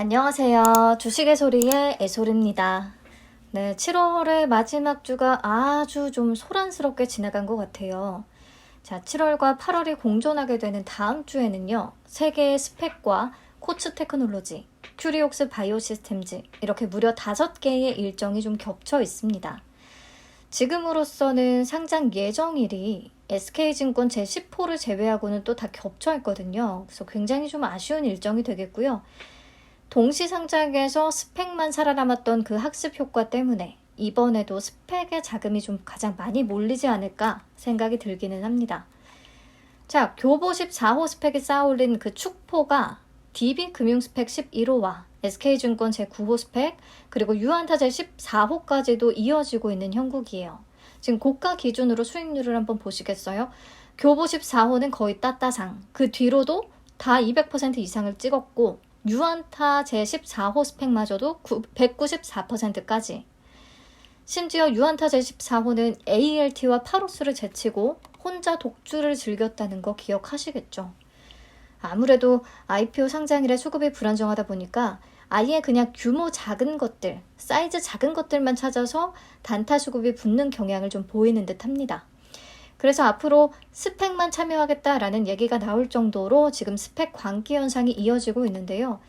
안녕하세요. 주식의 소리의 애소리입니다. 네, 7월의 마지막 주가 아주 좀 소란스럽게 지나간 것 같아요. 자, 7월과 8월이 공존하게 되는 다음 주에는요, 세계의 스펙과 코츠 테크놀로지, 큐리옥스 바이오 시스템즈, 이렇게 무려 5개의 일정이 좀 겹쳐 있습니다. 지금으로서는 상장 예정일이 SK증권 제10호를 제외하고는 또 다 겹쳐 있거든요. 그래서 굉장히 좀 아쉬운 일정이 되겠고요. 동시 상장에서 스펙만 살아남았던 그 학습 효과 때문에 이번에도 스펙의 자금이 좀 가장 많이 몰리지 않을까 생각이 들기는 합니다. 자, 교보 14호 스펙이 쌓아올린 그 축포가 DB 금융 스펙 11호와 SK증권 제9호 스펙, 그리고 유한타 제14호까지도 이어지고 있는 형국이에요. 지금 고가 기준으로 수익률을 한번 보시겠어요? 교보 14호는 거의 따따상, 그 뒤로도 다 200% 이상을 찍었고, 유한타 제14호 스펙마저도 194%까지. 심지어 유한타 제14호는 ALT와 파로스를 제치고 혼자 독주를 즐겼다는 거 기억하시겠죠? 아무래도 IPO 상장일에 수급이 불안정하다 보니까 아예 그냥 규모 작은 것들, 사이즈 작은 것들만 찾아서 단타 수급이 붙는 경향을 좀 보이는 듯 합니다. 그래서 앞으로 스펙만 참여하겠다라는 얘기가 나올 정도로 지금 스펙 광기 현상이 이어지고 있는데요.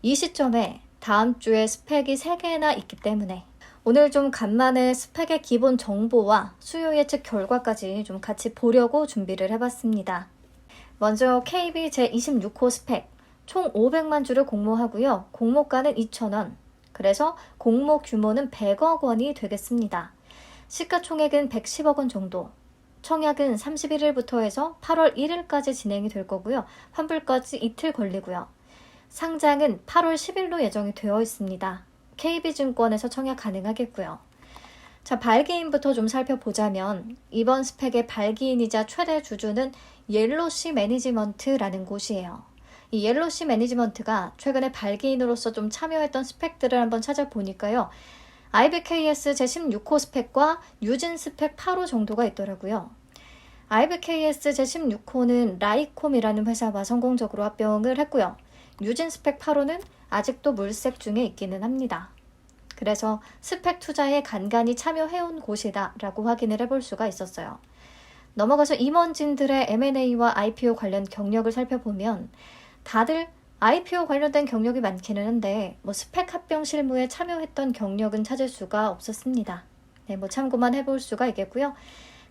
이 시점에 다음 주에 스펙이 3개나 있기 때문에 오늘 좀 간만에 스펙의 기본 정보와 수요 예측 결과까지 좀 같이 보려고 준비를 해봤습니다. 먼저 KB 제26호 스펙 총 500만 주를 공모하고요. 공모가는 2,000원. 그래서 공모 규모는 100억 원이 되겠습니다. 시가총액은 110억 원 정도. 청약은 31일부터 해서 8월 1일까지 진행이 될 거고요. 환불까지 이틀 걸리고요. 상장은 8월 10일로 예정이 되어 있습니다. KB증권에서 청약 가능하겠고요. 자, 발기인부터 좀 살펴보자면 이번 스펙의 발기인이자 최대 주주는 옐로시 매니지먼트라는 곳이에요. 이 옐로시 매니지먼트가 최근에 발기인으로서 좀 참여했던 스펙들을 한번 찾아보니까요. IBKS 제16호 스펙과 유진 스펙 8호 정도가 있더라고요. IBKS 제16호는 라이콤이라는 회사와 성공적으로 합병을 했고요. 유진 스펙 8호는 아직도 물색 중에 있기는 합니다. 그래서 스펙 투자에 간간히 참여해온 곳이다 라고 확인을 해볼 수가 있었어요. 넘어가서 임원진들의 M&A와 IPO 관련 경력을 살펴보면 다들 IPO 관련된 경력이 많기는 한데 뭐 스펙 합병 실무에 참여했던 경력은 찾을 수가 없었습니다. 네, 뭐 참고만 해볼 수가 있겠고요.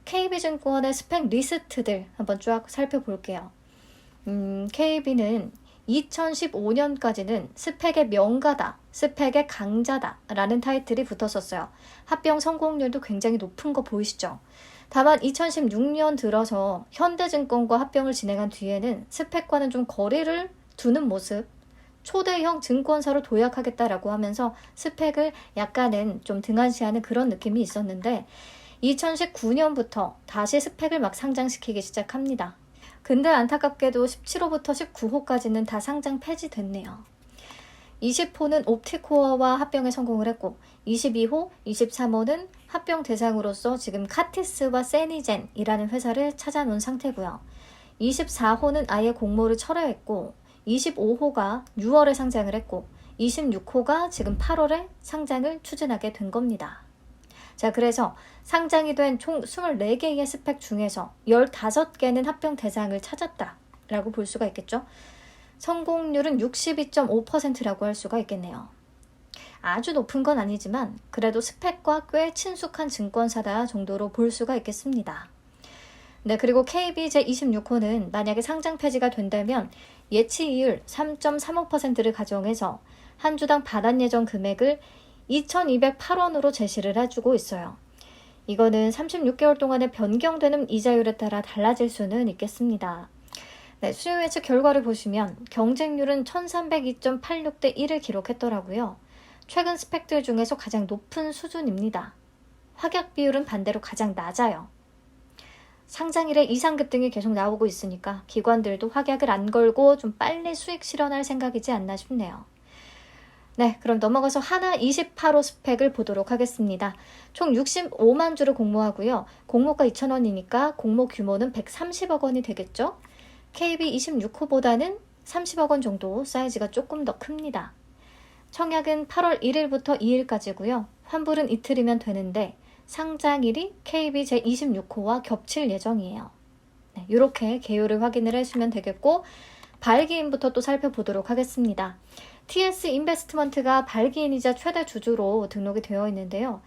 KB증권의 스펙 리스트들 한번 쫙 살펴볼게요. 음, KB는 2015년까지는 스펙의 명가다, 스펙의 강자다 라는 타이틀이 붙었었어요. 합병 성공률도 굉장히 높은 거 보이시죠? 다만 2016년 들어서 현대증권과 합병을 진행한 뒤에는 스펙과는 좀 거리를 두는 모습, 초대형 증권사로 도약하겠다라고 하면서 스펙을 약간은 좀 등한시하는 그런 느낌이 있었는데 2019년부터 다시 스펙을 막 상장시키기 시작합니다. 근데 안타깝게도 17호부터 19호까지는 다 상장 폐지됐네요. 20호는 옵티코어와 합병에 성공을 했고 22호, 23호는 합병 대상으로서 지금 카티스와 세니젠이라는 회사를 찾아놓은 상태고요. 24호는 아예 공모를 철회했고 25호가 6월에 상장을 했고 26호가 지금 8월에 상장을 추진하게 된 겁니다. 자, 그래서 상장이 된 총 24개의 스펙 중에서 15개는 합병 대상을 찾았다라고 볼 수가 있겠죠. 성공률은 62.5%라고 할 수가 있겠네요. 아주 높은 건 아니지만 그래도 스펙과 꽤 친숙한 증권사다 정도로 볼 수가 있겠습니다. 네, 그리고 KBJ 26호는 만약에 상장 폐지가 된다면 예치 이율 3.35%를 가정해서 한 주당 반환 예정 금액을 2,208원으로 제시를 해주고 있어요. 이거는 36개월 동안에 변경되는 이자율에 따라 달라질 수는 있겠습니다. 네, 수요 예측 결과를 보시면 경쟁률은 1302.86대 1을 기록했더라고요. 최근 스펙들 중에서 가장 높은 수준입니다. 확약 비율은 반대로 가장 낮아요. 상장일에 이상급 등이 계속 나오고 있으니까 기관들도 확약을 안 걸고 좀 빨리 수익 실현할 생각이지 않나 싶네요. 네, 그럼 넘어가서 하나 28호 스펙을 보도록 하겠습니다. 총 65만 주를 공모하고요. 공모가 2,000원이니까 공모 규모는 130억 원이 되겠죠? KB 26호보다는 30억 원 정도 사이즈가 조금 더 큽니다. 청약은 8월 1일부터 2일까지고요. 환불은 이틀이면 되는데 상장일이 KB 제26호와 겹칠 예정이에요. 네, 이렇게 개요를 확인을 해주면 되겠고 발기인부터 또 살펴보도록 하겠습니다. TS 인베스트먼트가 발기인이자 최대 주주로 등록이 되어 있는데요.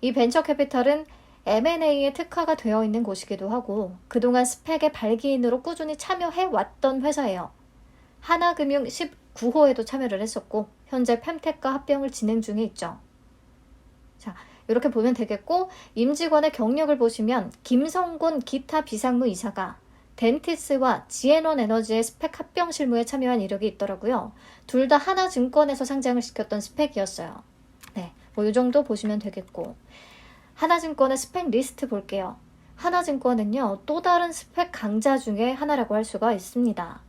이 벤처 캐피털은 M&A에 특화가 되어 있는 곳이기도 하고 그동안 스펙의 발기인으로 꾸준히 참여해 왔던 회사예요. 하나금융 19호에도 참여를 했었고 현재 펜텍과 합병을 진행 중에 있죠. 자, 이렇게 보면 되겠고 임직원의 경력을 보시면 김성곤 기타 비상무 이사가 덴티스와 지앤원 에너지의 스펙 합병 실무에 참여한 이력이 있더라고요. 둘 다 하나증권에서 상장을 시켰던 스펙이었어요. 네, 뭐 이 정도 보시면 되겠고 하나증권의 스펙 리스트 볼게요. 하나증권은요, 또 다른 스펙 강자 중에 하나라고 할 수가 있습니다.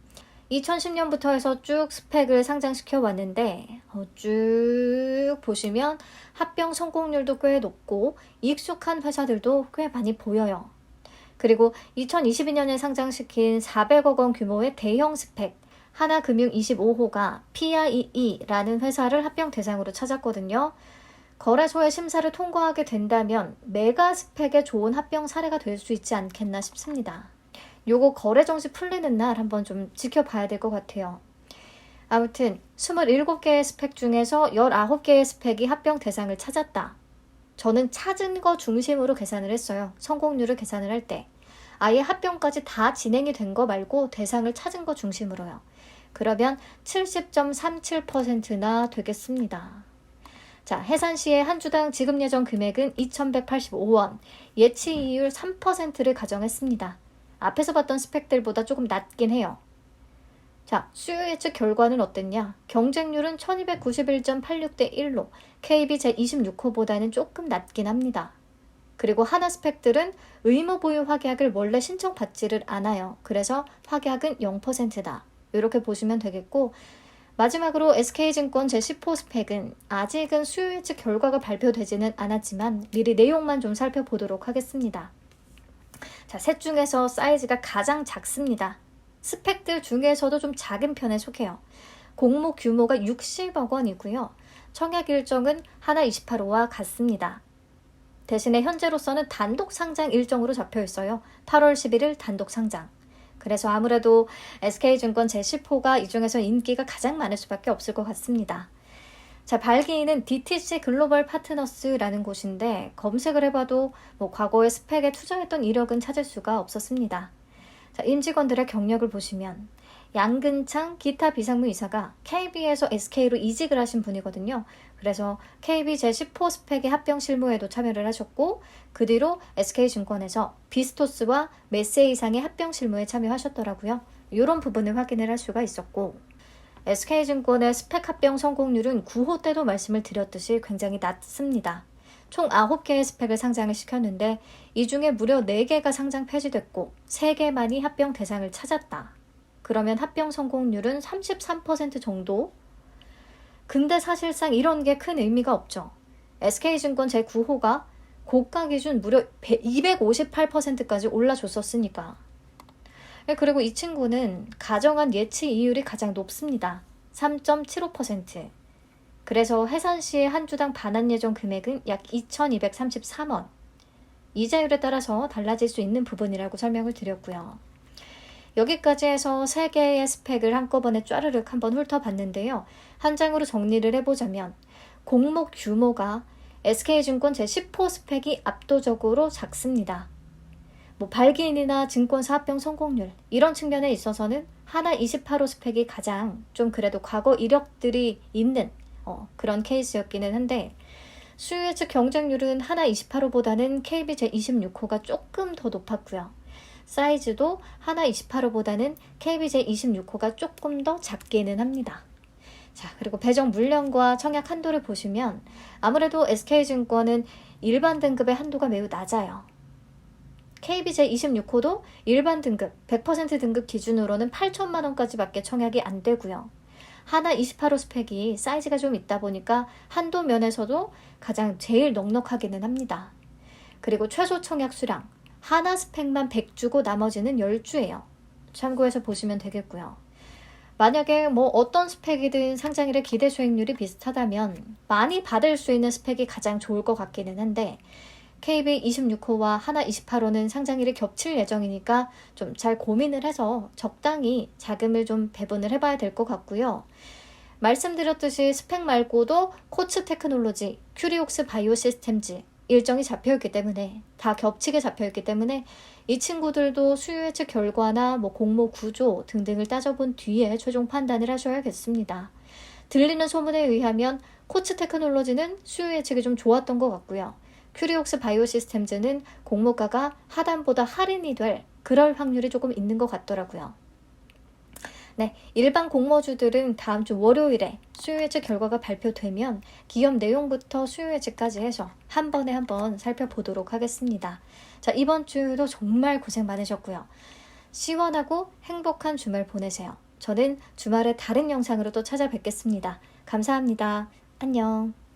2010년부터 해서 쭉 스펙을 상장시켜 왔는데, 어, 쭉 보시면 합병 성공률도 꽤 높고, 익숙한 회사들도 꽤 많이 보여요. 그리고 2022년에 상장시킨 400억 원 규모의 대형 스펙, 하나금융 25호가 PIE라는 회사를 합병 대상으로 찾았거든요. 거래소의 심사를 통과하게 된다면 메가 스펙의 좋은 합병 사례가 될 수 있지 않겠나 싶습니다. 요거 거래 정시 풀리는 날 한번 좀 지켜봐야 될 것 같아요. 아무튼 27개의 스펙 중에서 19개의 스펙이 합병 대상을 찾았다. 저는 찾은 거 중심으로 계산을 했어요. 성공률을 계산을 할 때. 아예 합병까지 다 진행이 된 거 말고 대상을 찾은 거 중심으로요. 그러면 70.37%나 되겠습니다. 자, 해산시의 한 주당 지급 예정 금액은 2,185원, 예치 이율 3%를 가정했습니다. 앞에서 봤던 스펙들보다 조금 낮긴 해요. 자, 수요 예측 결과는 어땠냐? 경쟁률은 1291.86대 1로 KB 제26호보다는 조금 낮긴 합니다. 그리고 하나 스펙들은 의무 보유 확약을 원래 신청 받지를 않아요. 그래서 확약은 0%다. 이렇게 보시면 되겠고 마지막으로 SK증권 제10호 스펙은 아직은 수요 예측 결과가 발표되지는 않았지만 미리 내용만 좀 살펴보도록 하겠습니다. 자, 셋 중에서 사이즈가 가장 작습니다. 스펙들 중에서도 좀 작은 편에 속해요. 공모 규모가 60억 원이고요. 청약 일정은 하나 28호와 같습니다. 대신에 현재로서는 단독 상장 일정으로 잡혀 있어요. 8월 11일 단독 상장. 그래서 아무래도 SK증권 제10호가 이 중에서 인기가 가장 많을 수밖에 없을 것 같습니다. 자, 발기인은 DTC 글로벌 파트너스라는 곳인데 검색을 해봐도 뭐 과거에 스펙에 투자했던 이력은 찾을 수가 없었습니다. 자, 임직원들의 경력을 보시면 양근창 기타 비상무 이사가 KB에서 SK로 이직을 하신 분이거든요. 그래서 KB 제10호 스펙의 합병 실무에도 참여를 하셨고 그 뒤로 SK증권에서 비스토스와 메세 이상의 합병 실무에 참여하셨더라고요. 이런 부분을 확인을 할 수가 있었고 SK증권의 스펙 합병 성공률은 9호 때도 말씀을 드렸듯이 굉장히 낮습니다. 총 9개의 스펙을 상장을 시켰는데 이 중에 무려 4개가 상장 폐지됐고 3개만이 합병 대상을 찾았다. 그러면 합병 성공률은 33% 정도? 근데 사실상 이런 게 큰 의미가 없죠. SK증권 제9호가 고가 기준 무려 258%까지 올라줬었으니까. 네, 그리고 이 친구는 가정한 예치 이율이 가장 높습니다. 3.75%. 그래서 해산시의 한 주당 반환 예정 금액은 약 2,233원. 이자율에 따라서 달라질 수 있는 부분이라고 설명을 드렸고요. 여기까지 해서 세 개의 스펙을 한꺼번에 쫘르륵 한번 훑어봤는데요. 한 장으로 정리를 해보자면 공목 규모가 SK증권 제10호 스펙이 압도적으로 작습니다. 뭐 발기인이나 증권사 합병 성공률 이런 측면에 있어서는 하나 28호 스펙이 가장 좀 그래도 과거 이력들이 있는 어, 그런 케이스였기는 한데 수요 예측 경쟁률은 하나 28호보다는 KB 제26호가 조금 더 높았고요. 사이즈도 하나 28호보다는 KBJ 26호가 조금 더 작기는 합니다. 자, 그리고 배정 물량과 청약 한도를 보시면 아무래도 SK증권은 일반 등급의 한도가 매우 낮아요. KBJ 26호도 일반 등급, 100% 등급 기준으로는 8천만 원까지밖에 청약이 안 되고요. 하나 28호 스펙이 사이즈가 좀 있다 보니까 한도 면에서도 가장 제일 넉넉하기는 합니다. 그리고 최소 청약 수량, 하나 스펙만 100주고 나머지는 10주예요. 참고해서 보시면 되겠고요. 만약에 뭐 어떤 스펙이든 상장일의 기대 수익률이 비슷하다면 많이 받을 수 있는 스펙이 가장 좋을 것 같기는 한데 KB 26호와 하나 28호는 상장일이 겹칠 예정이니까 좀 잘 고민을 해서 적당히 자금을 좀 배분을 해봐야 될 것 같고요. 말씀드렸듯이 스펙 말고도 코츠 테크놀로지, 큐리옥스 바이오 시스템즈 일정이 잡혀있기 때문에 다 겹치게 잡혀있기 때문에 이 친구들도 수요 예측 결과나 뭐 공모 구조 등등을 따져본 뒤에 최종 판단을 하셔야겠습니다. 들리는 소문에 의하면 코츠 테크놀로지는 수요 예측이 좀 좋았던 것 같고요. 큐리옥스 바이오 시스템즈는 공모가가 하단보다 할인이 될 그럴 확률이 조금 있는 것 같더라고요. 네, 일반 공모주들은 다음 주 월요일에 수요 예측 결과가 발표되면 기업 내용부터 수요 예측까지 해서 한 번에 한 번 살펴보도록 하겠습니다. 자, 이번 주도 정말 고생 많으셨고요. 시원하고 행복한 주말 보내세요. 저는 주말에 다른 영상으로 또 찾아뵙겠습니다. 감사합니다. 안녕.